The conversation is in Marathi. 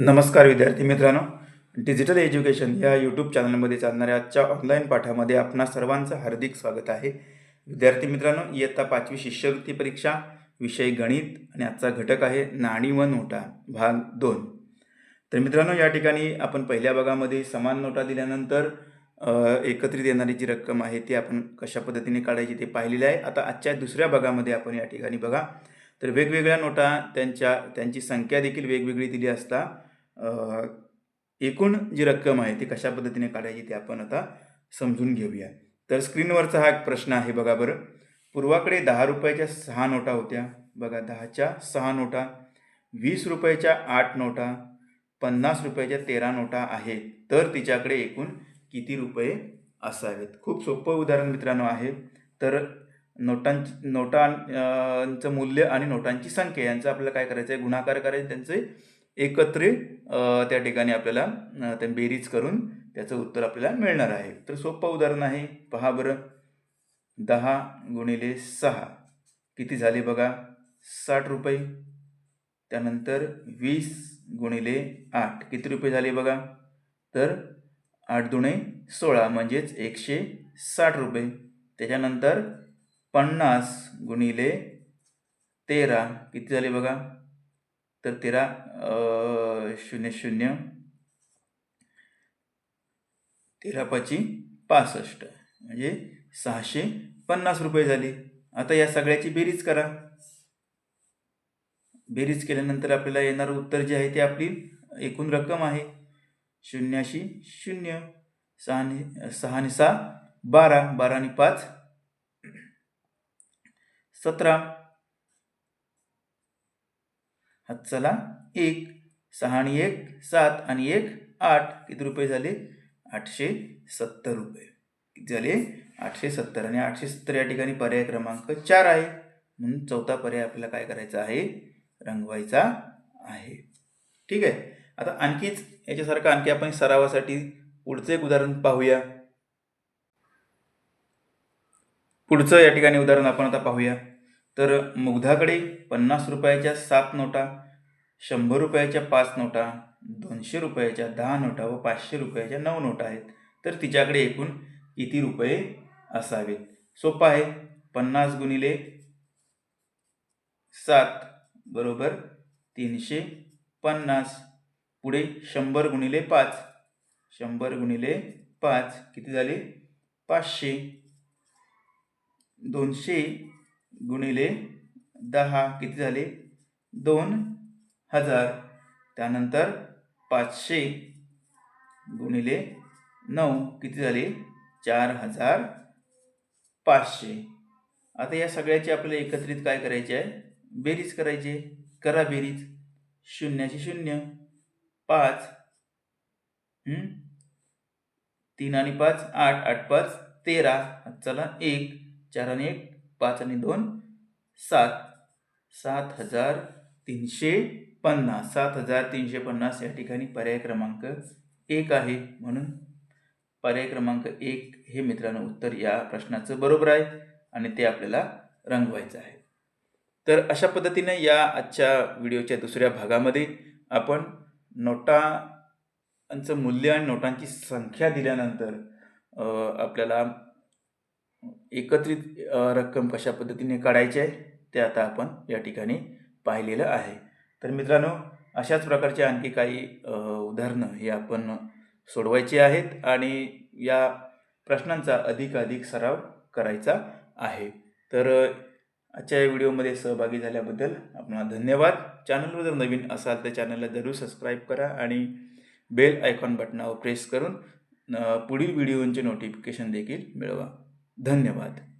नमस्कार विद्यार्थी मित्रांनो. डिजिटल एज्युकेशन या यूट्यूब चॅनलमध्ये चालणाऱ्या आजच्या ऑनलाईन पाठामध्ये आपणा सर्वांचं हार्दिक स्वागत आहे. विद्यार्थी मित्रांनो इयत्ता पाचवी शिष्यवृत्ती परीक्षा विषय गणित आणि आजचा घटक आहे नाणी व नोटा भाग दोन. तर मित्रांनो या ठिकाणी आपण पहिल्या भागामध्ये समान नोटा दिल्यानंतर एकत्रित येणारी जी रक्कम आहे ती आपण कशा पद्धतीने काढायची ते पाहिलेली आहे. आता आजच्या दुसऱ्या भागामध्ये आपण या ठिकाणी बघा. तर वेगवेगळ्या नोटा त्यांच्या त्यांची संख्या देखील वेगवेगळी दिली असता एकूण जी रक्कम आहे ती कशा पद्धतीने काढायची ते आपण आता समजून घेऊया. तर स्क्रीनवरचा हा एक प्रश्न आहे बघा बरं. पूर्वाकडे दहा रुपयाच्या सहा नोटा होत्या. बघा दहाच्या सहा नोटा वीस रुपयाच्या आठ नोटा पन्नास रुपयाच्या तेरा नोटा आहेत. तर तिच्याकडे एकूण किती रुपये असावेत? खूप सोपं उदाहरण मित्रांनो आहे. तर नोटांची नोटांचं मूल्य आणि नोटांची संख्या यांचं आपल्याला काय करायचं आहे गुणाकार करायचं त्यांचे एकत्रित त्या ठिकाणी आपल्याला त्या ते बेरीज करून त्याचं उत्तर आपल्याला मिळणार आहे. तर सोपं उदाहरण आहे. पहा बरं. दहा गुणिले सहा. किती झाले बघा? साठ रुपये. त्यानंतर वीस गुणिले आठ. किती रुपये झाले बघा? तर आठ दुणे सोळा म्हणजेच एकशे साठ रुपये. त्याच्यानंतर पन्नास गुणिले तेरा. किती झाले बघा? तर तेरा शून्य शून्य तेरा पाची पासष्ट. म्हणजे सहाशे पन्नास रुपये झाले. आता या सगळ्याची बेरीज करा. बेरीज केल्यानंतर आपल्याला येणारं उत्तर जे आहे ते आपली एकूण रक्कम आहे. शून्याशी शून्य सहाने सहाने सहा बारा बारा आणि पाच सतरा. हात चला एक सहा आणि एक सात आणि एक आठ. किती रुपये झाले? आठशे सत्तर रुपये. किती झाले? आठशे सत्तर. आणि आठशे सत्तर या ठिकाणी पर्याय क्रमांक चार आहे. म्हणून चौथा पर्याय आपल्याला काय करायचा आहे? रंगवायचा आहे. ठीक आहे? आता आणखीच याच्यासारखं आणखी आपण सरावासाठी पुढचं एक उदाहरण पाहूया. पुढचं या ठिकाणी उदाहरण आपण आता पाहूया. तर मुग्धाकडे पन्नास रुपयाच्या सात नोटा शंभर रुपयाच्या पाच नोटा दोनशे रुपयाच्या दहा नोटा व पाचशे रुपयाच्या नऊ नोटा आहेत. तर तिच्याकडे एकूण किती रुपये असावेत? सोपं आहे. पन्नास गुणिले सात बरोबर तीनशे पन्नास. पुढे शंभर गुणिले पाच. शंभर गुणिले पाच किती झाले? पाचशे. दोनशे गुणिले दहा किती झाले? दोन हजार. त्यानंतर पाचशे. गुणिले नऊ किती झाले? चार हजार पाचशे. आता या सगळ्याची आपल्याला एकत्रित काय करायचे आहे? बेरीज करायचे. करा बेरीज. शून्याचे शून्य. पाच. तीन आणि पाच आठ. आठ पाच तेरा. चला एक. चार आणि एक पाच आणि दोन सात. सात हजार तीनशे पन्नास. सात हजार तीनशे पन्नास या ठिकाणी पर्याय क्रमांक एक आहे म्हणून पर्याय क्रमांक एक हे मित्रांनो उत्तर या प्रश्नाचं बरोबर आहे आणि ते आपल्याला रंगवायचं आहे. तर अशा पद्धतीने या आजच्या व्हिडिओच्या दुसऱ्या भागामध्ये आपण नोटांचं मूल्य आणि नोटांची संख्या दिल्यानंतर आपल्याला एकत्रित रक्कम कशा पद्धतीने काढायची आहे ते आता आपण या ठिकाणी पाहिलेलं आहे. तर मित्रांनो अशाच प्रकारचे आणखी काही उदाहरणं हे आपण सोडवायची आहेत आणि या प्रश्नांचा अधिकाधिक सराव करायचा आहे. तर आजच्या या व्हिडिओमध्ये सहभागी झाल्याबद्दल आपण धन्यवाद. चॅनलवर जर नवीन असाल तर चॅनलला जरूर सबस्क्राईब करा आणि बेल आयकॉन बटनावर प्रेस करून पुढील व्हिडिओंचे नोटिफिकेशन देखील मिळवा. धन्यवाद.